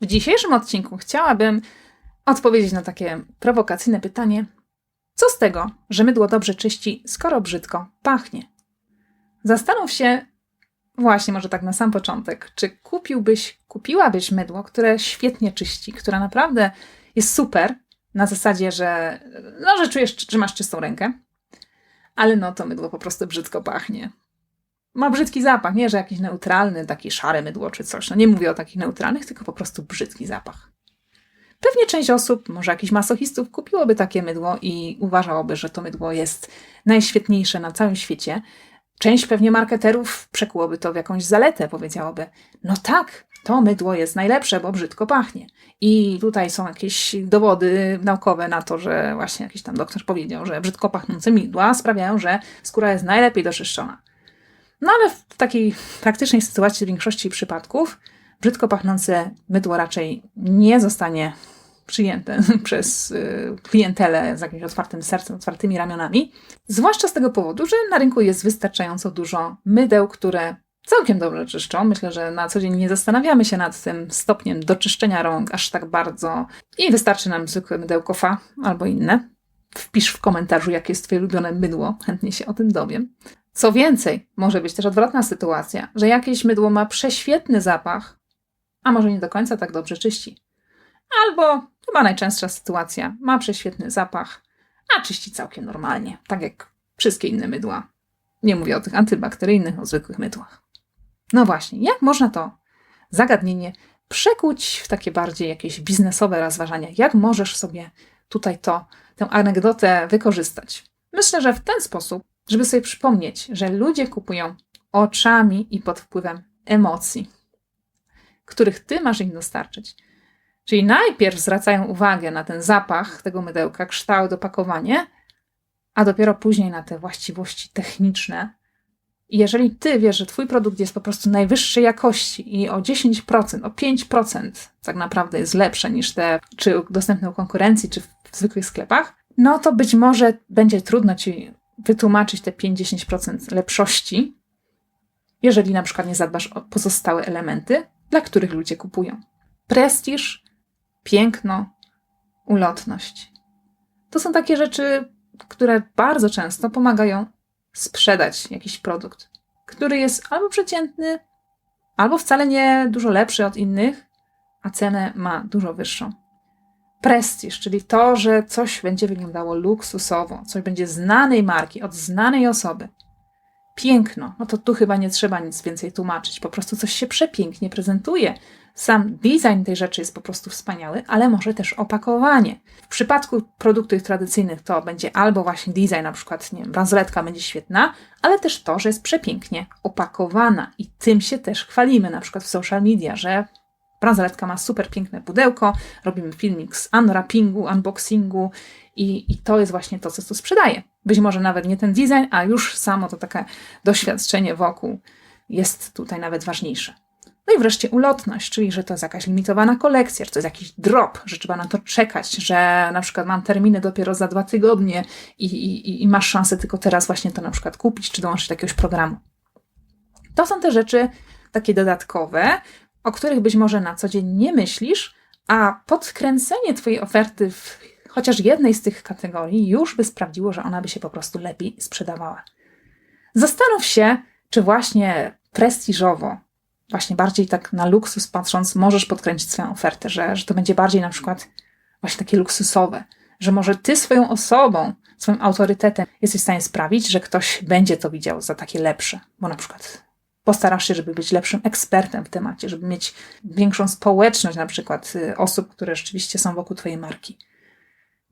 W dzisiejszym odcinku chciałabym odpowiedzieć na takie prowokacyjne pytanie: co z tego, że mydło dobrze czyści, skoro brzydko pachnie? Zastanów się, właśnie może tak na sam początek, czy kupiłbyś, kupiłabyś mydło, które świetnie czyści, które naprawdę jest super, na zasadzie, że, no, że czujesz, że masz czystą rękę, ale no to mydło po prostu brzydko pachnie. Ma brzydki zapach, nie, że jakiś neutralny, taki szary mydło czy coś. No nie mówię o takich neutralnych, tylko po prostu brzydki zapach. Pewnie część osób, może jakichś masochistów, kupiłoby takie mydło i uważałoby, że to mydło jest najświetniejsze na całym świecie. Część pewnie marketerów przekułoby to w jakąś zaletę, powiedziałoby: No tak, to mydło jest najlepsze, bo brzydko pachnie. I tutaj są jakieś dowody naukowe na to, że właśnie jakiś tam doktor powiedział, że brzydko pachnące mydła sprawiają, że skóra jest najlepiej doczyszczona. No ale w takiej praktycznej sytuacji w większości przypadków brzydko pachnące mydło raczej nie zostanie przyjęte przez y, klientelę z jakimś otwartym sercem, otwartymi ramionami. Zwłaszcza z tego powodu, że na rynku jest wystarczająco dużo mydeł, które całkiem dobrze czyszczą. Myślę, że na co dzień nie zastanawiamy się nad tym stopniem doczyszczenia rąk aż tak bardzo i wystarczy nam zwykłe mydełko fa albo inne. Wpisz w komentarzu, jakie jest Twoje ulubione mydło, chętnie się o tym dowiem. Co więcej, może być też odwrotna sytuacja, że jakieś mydło ma prześwietny zapach, a może nie do końca tak dobrze czyści. Albo, chyba najczęstsza sytuacja, ma prześwietny zapach, a czyści całkiem normalnie, tak jak wszystkie inne mydła. Nie mówię o tych antybakteryjnych, o zwykłych mydłach. No właśnie, jak można to zagadnienie przekuć w takie bardziej jakieś biznesowe rozważania? Jak możesz sobie tutaj to, tę anegdotę wykorzystać? Myślę, że w ten sposób, żeby sobie przypomnieć, że ludzie kupują oczami i pod wpływem emocji, których ty masz im dostarczyć. Czyli najpierw zwracają uwagę na ten zapach tego mydełka, kształt, opakowanie, a dopiero później na te właściwości techniczne. I jeżeli ty wiesz, że twój produkt jest po prostu najwyższej jakości i o 10%, o 5% tak naprawdę jest lepsze niż te, czy dostępne u konkurencji, czy w zwykłych sklepach, no to być może będzie trudno ci wytłumaczyć te 5-10% lepszości, jeżeli na przykład nie zadbasz o pozostałe elementy, dla których ludzie kupują. Prestiż, piękno, ulotność. To są takie rzeczy, które bardzo często pomagają sprzedać jakiś produkt, który jest albo przeciętny, albo wcale nie dużo lepszy od innych, a cenę ma dużo wyższą. Prestiż, czyli to, że coś będzie wyglądało luksusowo, coś będzie znanej marki, od znanej osoby. Piękno, no to tu chyba nie trzeba nic więcej tłumaczyć, po prostu coś się przepięknie prezentuje, sam design tej rzeczy jest po prostu wspaniały, ale może też opakowanie. W przypadku produktów tradycyjnych to będzie albo właśnie design, na przykład, nie wiem, bransoletka będzie świetna, ale też to, że jest przepięknie opakowana i tym się też chwalimy, na przykład w social media, że bransoletka ma super piękne pudełko, robimy filmik z unwrappingu, unboxingu i, i to jest właśnie to, co tu sprzedaje. Być może nawet nie ten design, a już samo to takie doświadczenie wokół jest tutaj nawet ważniejsze. No i wreszcie ulotność, czyli że to jest jakaś limitowana kolekcja, że to jest jakiś drop, że trzeba na to czekać, że na przykład mam terminy dopiero za dwa tygodnie i, i, i masz szansę tylko teraz właśnie to na przykład kupić, czy dołączyć do jakiegoś programu. To są te rzeczy takie dodatkowe, o których być może na co dzień nie myślisz, a podkręcenie Twojej oferty w chociaż jednej z tych kategorii już by sprawdziło, że ona by się po prostu lepiej sprzedawała. Zastanów się, czy właśnie prestiżowo właśnie bardziej tak na luksus patrząc, możesz podkręcić swoją ofertę, że, że to będzie bardziej na przykład właśnie takie luksusowe, że może ty swoją osobą, swoim autorytetem jesteś w stanie sprawić, że ktoś będzie to widział za takie lepsze, bo na przykład postarasz się, żeby być lepszym ekspertem w temacie, żeby mieć większą społeczność na przykład y, osób, które rzeczywiście są wokół twojej marki.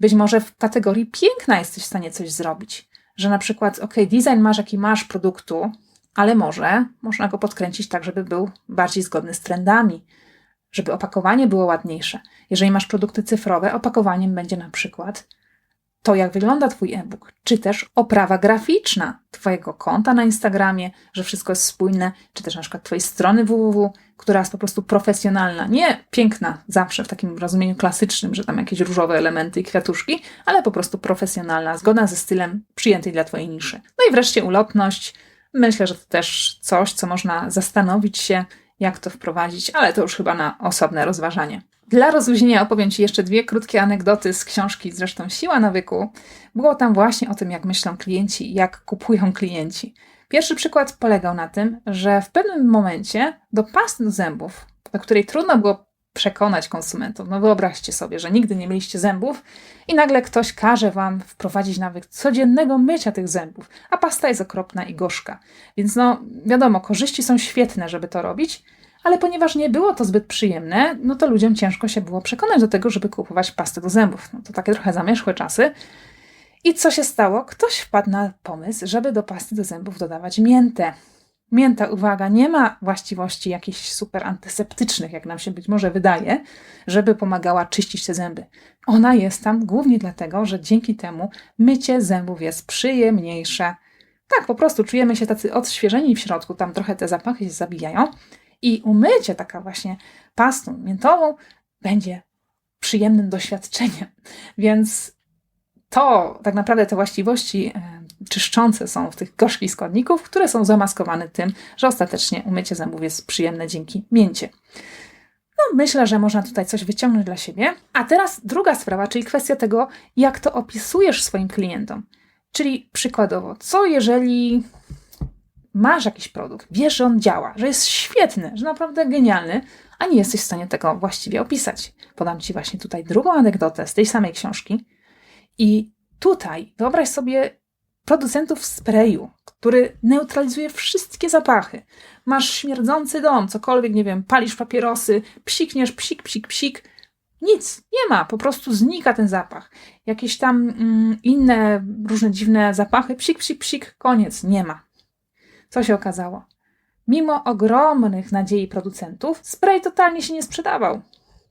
Być może w kategorii piękna jesteś w stanie coś zrobić, że na przykład, ok, design masz, jaki masz produktu, ale może można go podkręcić tak, żeby był bardziej zgodny z trendami, żeby opakowanie było ładniejsze. Jeżeli masz produkty cyfrowe, opakowaniem będzie na przykład to, jak wygląda Twój e-book, czy też oprawa graficzna Twojego konta na Instagramie, że wszystko jest spójne, czy też na przykład Twojej strony www, która jest po prostu profesjonalna, nie piękna zawsze w takim rozumieniu klasycznym, że tam jakieś różowe elementy i kwiatuszki, ale po prostu profesjonalna, zgodna ze stylem przyjętej dla Twojej niszy. No i wreszcie ulotność, Myślę, że to też coś, co można zastanowić się jak to wprowadzić, ale to już chyba na osobne rozważanie. Dla rozluźnienia opowiem Ci jeszcze dwie krótkie anegdoty z książki, zresztą Siła nawyku. Było tam właśnie o tym, jak myślą klienci, jak kupują klienci. Pierwszy przykład polegał na tym, że w pewnym momencie do pasty do zębów, do której trudno było przekonać konsumentów. No wyobraźcie sobie, że nigdy nie mieliście zębów i nagle ktoś każe wam wprowadzić nawyk codziennego mycia tych zębów, a pasta jest okropna i gorzka. Więc no wiadomo, korzyści są świetne, żeby to robić, ale ponieważ nie było to zbyt przyjemne, no to ludziom ciężko się było przekonać do tego, żeby kupować pastę do zębów. No to takie trochę zamierzchłe czasy. I co się stało? Ktoś wpadł na pomysł, żeby do pasty do zębów dodawać miętę. Mięta, uwaga, nie ma właściwości jakichś super antyseptycznych, jak nam się być może wydaje, żeby pomagała czyścić te zęby. Ona jest tam głównie dlatego, że dzięki temu mycie zębów jest przyjemniejsze. Tak, po prostu czujemy się tacy odświeżeni w środku, tam trochę te zapachy się zabijają i umycie taka właśnie pastą miętową będzie przyjemnym doświadczeniem. Więc to tak naprawdę te właściwości e, czyszczące są w tych gorzkich składników, które są zamaskowane tym, że ostatecznie umycie zębów jest przyjemne dzięki mięcie. No, myślę, że można tutaj coś wyciągnąć dla siebie. A teraz druga sprawa, czyli kwestia tego, jak to opisujesz swoim klientom. Czyli przykładowo, co jeżeli masz jakiś produkt, wiesz, że on działa, że jest świetny, że naprawdę genialny, a nie jesteś w stanie tego właściwie opisać. Podam Ci właśnie tutaj drugą anegdotę z tej samej książki. I tutaj wyobraź sobie producentów sprayu, który neutralizuje wszystkie zapachy. Masz śmierdzący dom, cokolwiek, nie wiem, palisz papierosy, psikniesz, psik, psik, psik. Nic, nie ma, po prostu znika ten zapach. Jakieś tam mm, inne różne dziwne zapachy, psik, psik, psik, koniec, nie ma. Co się okazało? Mimo ogromnych nadziei producentów, spray totalnie się nie sprzedawał.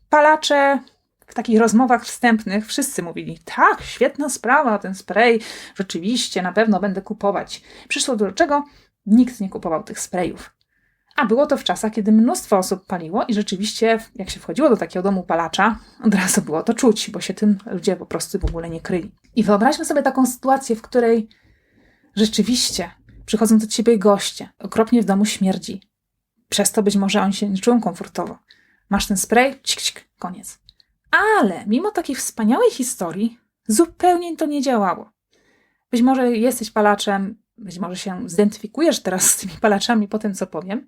Palacze w takich rozmowach wstępnych wszyscy mówili: Tak, świetna sprawa, ten spray, rzeczywiście, na pewno będę kupować. Przyszło do czego? Nikt nie kupował tych sprayów. A było to w czasach, kiedy mnóstwo osób paliło i rzeczywiście, jak się wchodziło do takiego domu palacza, od razu było to czuć, bo się tym ludzie po prostu w ogóle nie kryli. I wyobraźmy sobie taką sytuację, w której rzeczywiście przychodzą do ciebie goście, okropnie w domu śmierdzi. Przez to być może oni się nie czują komfortowo. Masz ten spray, cik, cik, koniec. Ale mimo takiej wspaniałej historii, zupełnie to nie działało. Być może jesteś palaczem, być może się zidentyfikujesz teraz z tymi palaczami po tym, co powiem.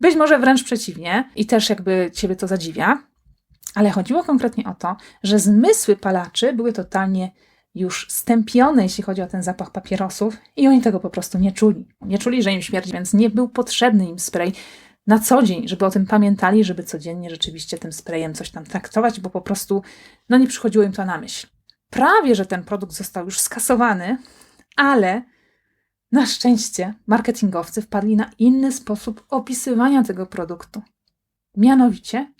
Być może wręcz przeciwnie i też jakby ciebie to zadziwia. Ale chodziło konkretnie o to, że zmysły palaczy były totalnie już stępione, jeśli chodzi o ten zapach papierosów, i oni tego po prostu nie czuli. Nie czuli, że im śmierdzi, więc nie był potrzebny im spray na co dzień, żeby o tym pamiętali, żeby codziennie rzeczywiście tym sprayem coś tam traktować, bo po prostu no nie przychodziło im to na myśl. Prawie, że ten produkt został już skasowany, ale na szczęście marketingowcy wpadli na inny sposób opisywania tego produktu. Mianowicie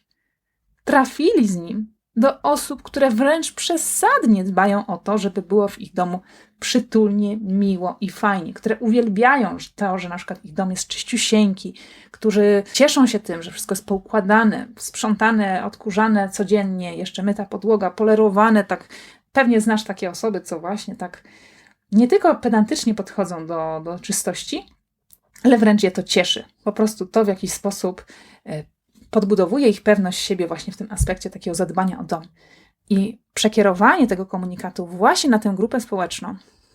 trafili z nim do osób, które wręcz przesadnie dbają o to, żeby było w ich domu przytulnie, miło i fajnie, które uwielbiają to, że na przykład ich dom jest czyściusieńki, którzy cieszą się tym, że wszystko jest poukładane, sprzątane, odkurzane codziennie, jeszcze myta podłoga, polerowane, tak pewnie znasz takie osoby, co właśnie tak nie tylko pedantycznie podchodzą do, do czystości, ale wręcz je to cieszy. Po prostu to w jakiś sposób e, podbudowuje ich pewność siebie właśnie w tym aspekcie takiego zadbania o dom. I przekierowanie tego komunikatu właśnie na tę grupę społeczną,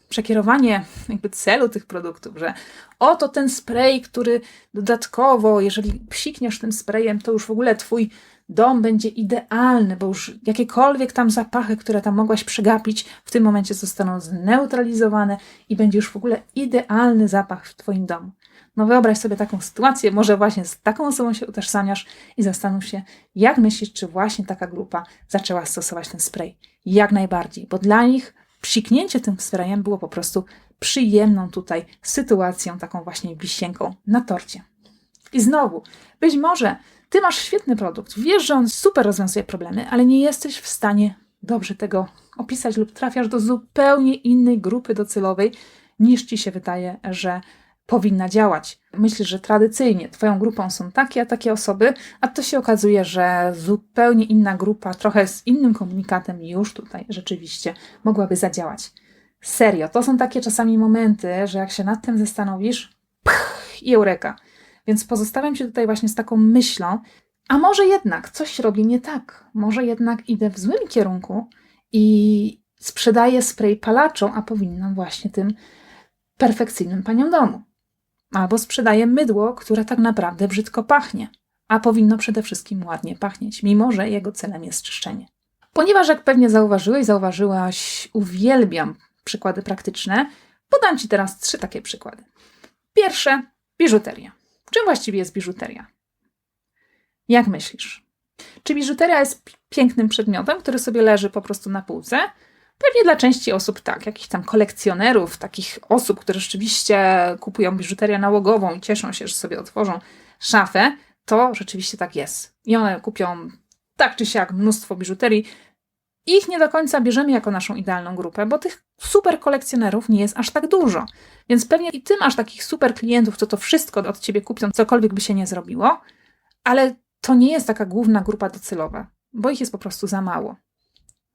przekierowanie jakby celu tych produktów, że oto ten spray, który dodatkowo, jeżeli psikniesz tym sprayem, to już w ogóle twój dom będzie idealny, bo już jakiekolwiek tam zapachy, które tam mogłaś przegapić, w tym momencie zostaną zneutralizowane i będzie już w ogóle idealny zapach w twoim domu. No wyobraź sobie taką sytuację, może właśnie z taką osobą się utożsamiasz i zastanów się, jak myślisz, czy właśnie taka grupa zaczęła stosować ten spray. Jak najbardziej, bo dla nich psiknięcie tym sprayem było po prostu przyjemną tutaj sytuacją, taką właśnie wisienką na torcie. I znowu, być może ty masz świetny produkt, wiesz, że on super rozwiązuje problemy, ale nie jesteś w stanie dobrze tego opisać lub trafiasz do zupełnie innej grupy docelowej, niż ci się wydaje, że powinna działać. Myślisz, że tradycyjnie Twoją grupą są takie, a takie osoby, a to się okazuje, że zupełnie inna grupa, trochę z innym komunikatem już tutaj rzeczywiście mogłaby zadziałać. Serio, to są takie czasami momenty, że jak się nad tym zastanowisz, pch, i eureka. Więc pozostawiam się tutaj właśnie z taką myślą, a może jednak coś robię nie tak, może jednak idę w złym kierunku i sprzedaję spray palaczą, a powinnam właśnie tym perfekcyjnym paniom domu. Albo sprzedaję mydło, które tak naprawdę brzydko pachnie, a powinno przede wszystkim ładnie pachnieć, mimo że jego celem jest czyszczenie. Ponieważ, jak pewnie zauważyłeś, zauważyłaś, uwielbiam przykłady praktyczne, podam Ci teraz trzy takie przykłady. Pierwsze, biżuteria. Czym właściwie jest biżuteria? Jak myślisz? Czy biżuteria jest pięknym przedmiotem, który sobie leży po prostu na półce? Pewnie dla części osób tak, jakichś tam kolekcjonerów, takich osób, które rzeczywiście kupują biżuterię nałogową i cieszą się, że sobie otworzą szafę, to rzeczywiście tak jest. I one kupią tak czy siak mnóstwo biżuterii. Ich nie do końca bierzemy jako naszą idealną grupę, bo tych super kolekcjonerów nie jest aż tak dużo. Więc pewnie i ty masz takich super klientów, co to wszystko od ciebie kupią, cokolwiek by się nie zrobiło, ale to nie jest taka główna grupa docelowa, bo ich jest po prostu za mało.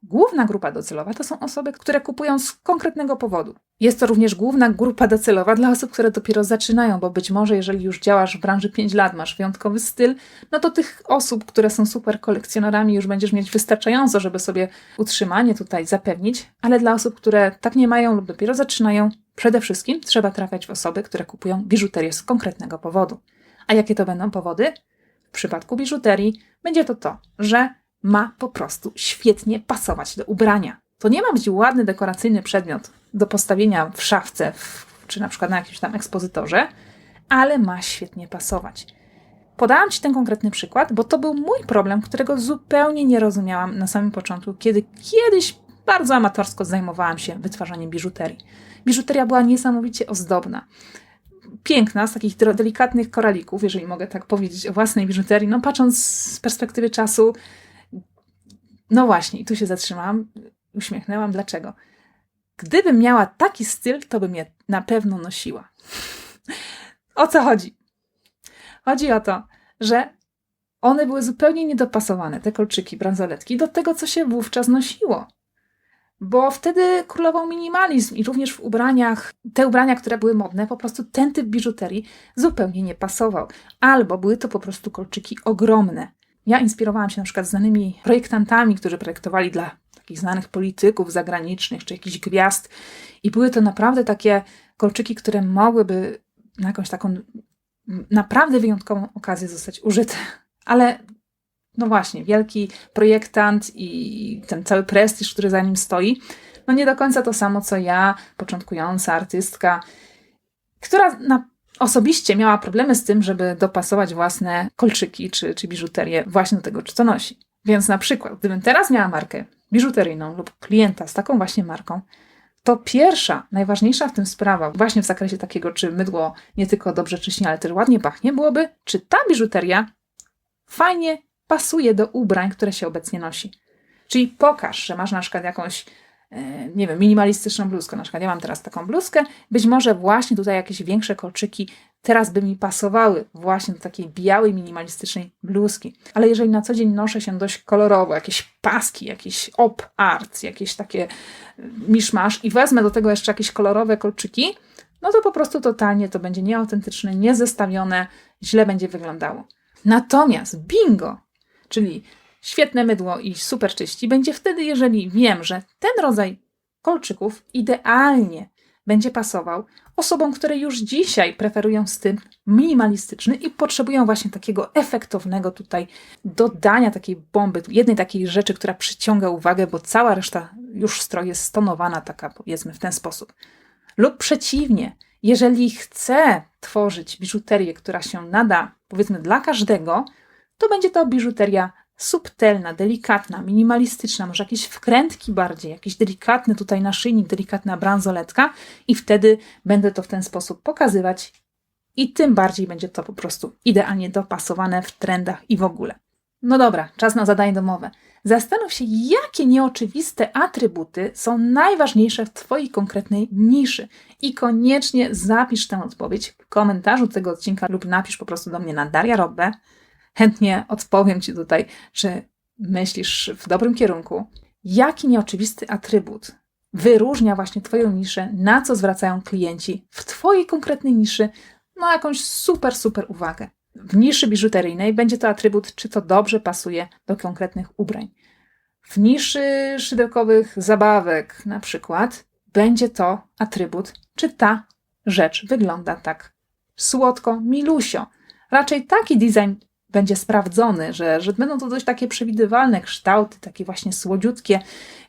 Główna grupa docelowa to są osoby, które kupują z konkretnego powodu. Jest to również główna grupa docelowa dla osób, które dopiero zaczynają, bo być może jeżeli już działasz w branży 5 lat, masz wyjątkowy styl, no to tych osób, które są super kolekcjonerami, już będziesz mieć wystarczająco, żeby sobie utrzymanie tutaj zapewnić, ale dla osób, które tak nie mają lub dopiero zaczynają, przede wszystkim trzeba trafiać w osoby, które kupują biżuterię z konkretnego powodu. A jakie to będą powody? W przypadku biżuterii będzie to to, że ma po prostu świetnie pasować do ubrania. To nie ma być ładny, dekoracyjny przedmiot do postawienia w szafce, w, czy na przykład na jakimś tam ekspozytorze, ale ma świetnie pasować. Podałam Ci ten konkretny przykład, bo to był mój problem, którego zupełnie nie rozumiałam na samym początku, kiedy kiedyś bardzo amatorsko zajmowałam się wytwarzaniem biżuterii. Biżuteria była niesamowicie ozdobna. Piękna, z takich delikatnych koralików, jeżeli mogę tak powiedzieć o własnej biżuterii. No, patrząc z perspektywy czasu, no właśnie, i tu się zatrzymałam, uśmiechnęłam. Dlaczego? Gdybym miała taki styl, to bym je na pewno nosiła. o co chodzi? Chodzi o to, że one były zupełnie niedopasowane, te kolczyki, bransoletki, do tego, co się wówczas nosiło. Bo wtedy królował minimalizm i również w ubraniach, te ubrania, które były modne, po prostu ten typ biżuterii zupełnie nie pasował. Albo były to po prostu kolczyki ogromne. Ja inspirowałam się na przykład znanymi projektantami, którzy projektowali dla takich znanych polityków zagranicznych czy jakichś gwiazd. I były to naprawdę takie kolczyki, które mogłyby na jakąś taką naprawdę wyjątkową okazję zostać użyte. Ale no właśnie, wielki projektant i ten cały prestiż, który za nim stoi, no nie do końca to samo co ja, początkująca artystka, która na osobiście miała problemy z tym, żeby dopasować własne kolczyki czy, czy biżuterię właśnie do tego, co nosi. Więc na przykład, gdybym teraz miała markę biżuteryjną lub klienta z taką właśnie marką, to pierwsza, najważniejsza w tym sprawa, właśnie w zakresie takiego, czy mydło nie tylko dobrze czyści, ale też ładnie pachnie, byłoby, czy ta biżuteria fajnie pasuje do ubrań, które się obecnie nosi. Czyli pokaż, że masz na przykład jakąś nie wiem, minimalistyczną bluzkę. Na przykład ja mam teraz taką bluzkę, być może właśnie tutaj jakieś większe kolczyki teraz by mi pasowały właśnie do takiej białej, minimalistycznej bluzki. Ale jeżeli na co dzień noszę się dość kolorowo, jakieś paski, jakieś op art, jakieś takie e, miszmasz i wezmę do tego jeszcze jakieś kolorowe kolczyki, no to po prostu totalnie to będzie nieautentyczne, niezestawione, źle będzie wyglądało. Natomiast bingo, czyli świetne mydło i super czyści będzie wtedy, jeżeli wiem, że ten rodzaj kolczyków idealnie będzie pasował osobom, które już dzisiaj preferują styl minimalistyczny i potrzebują właśnie takiego efektownego tutaj dodania takiej bomby, jednej takiej rzeczy, która przyciąga uwagę, bo cała reszta już stroju jest stonowana taka powiedzmy w ten sposób. Lub przeciwnie, jeżeli chcę tworzyć biżuterię, która się nada powiedzmy dla każdego, to będzie to biżuteria subtelna, delikatna, minimalistyczna, może jakieś wkrętki bardziej, jakiś delikatny tutaj naszyjnik, delikatna bransoletka i wtedy będę to w ten sposób pokazywać i tym bardziej będzie to po prostu idealnie dopasowane w trendach i w ogóle. No dobra, czas na zadanie domowe. Zastanów się, jakie nieoczywiste atrybuty są najważniejsze w Twojej konkretnej niszy i koniecznie zapisz tę odpowiedź w komentarzu tego odcinka lub napisz po prostu do mnie na Daria Robbe chętnie odpowiem Ci tutaj, czy myślisz w dobrym kierunku. Jaki nieoczywisty atrybut wyróżnia właśnie Twoją niszę, na co zwracają klienci w Twojej konkretnej niszy, no jakąś super, super uwagę. W niszy biżuteryjnej będzie to atrybut, czy to dobrze pasuje do konkretnych ubrań. W niszy szydełkowych zabawek na przykład będzie to atrybut, czy ta rzecz wygląda tak słodko, milusio. Raczej taki design będzie sprawdzony, że, że będą to dość takie przewidywalne kształty, takie właśnie słodziutkie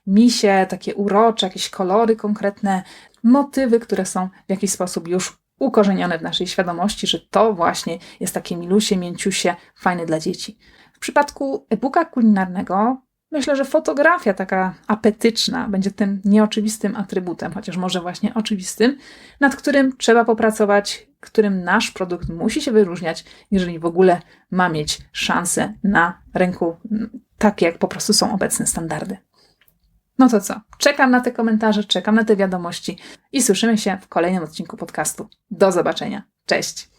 misie, takie urocze, jakieś kolory konkretne, motywy, które są w jakiś sposób już ukorzenione w naszej świadomości, że to właśnie jest takie milusie, mięciusie, fajne dla dzieci. W przypadku e-booka kulinarnego myślę, że fotografia taka apetyczna będzie tym nieoczywistym atrybutem, chociaż może właśnie oczywistym, nad którym trzeba popracować, którym nasz produkt musi się wyróżniać, jeżeli w ogóle ma mieć szansę na rynku, takie jak po prostu są obecne standardy. No to co? Czekam na te komentarze, czekam na te wiadomości i słyszymy się w kolejnym odcinku podcastu. Do zobaczenia. Cześć!